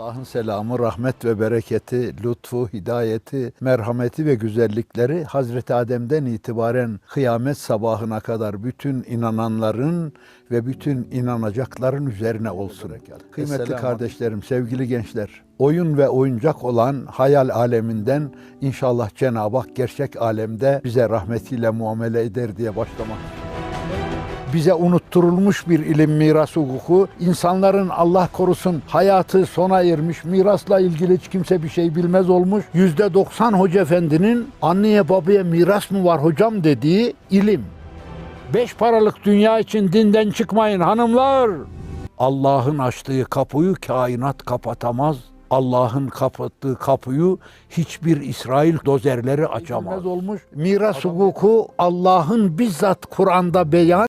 Allah'ın selamı, rahmet ve bereketi, lütfu, hidayeti, merhameti ve güzellikleri Hazreti Adem'den itibaren kıyamet sabahına kadar bütün inananların ve bütün inanacakların üzerine olsun. Kıymetli kardeşlerim, sevgili gençler, oyun ve oyuncak olan hayal aleminden inşallah Cenab-ı Hak gerçek alemde bize rahmetiyle muamele eder diye başlamak bize unutturulmuş bir ilim miras hukuku. İnsanların Allah korusun hayatı sona ermiş, mirasla ilgili hiç kimse bir şey bilmez olmuş. Yüzde doksan hoca efendinin anneye babaya miras mı var hocam dediği ilim. Beş paralık dünya için dinden çıkmayın hanımlar. Allah'ın açtığı kapıyı kainat kapatamaz. Allah'ın kapattığı kapıyı hiçbir İsrail dozerleri açamaz. olmuş. Miras hukuku Allah'ın bizzat Kur'an'da beyan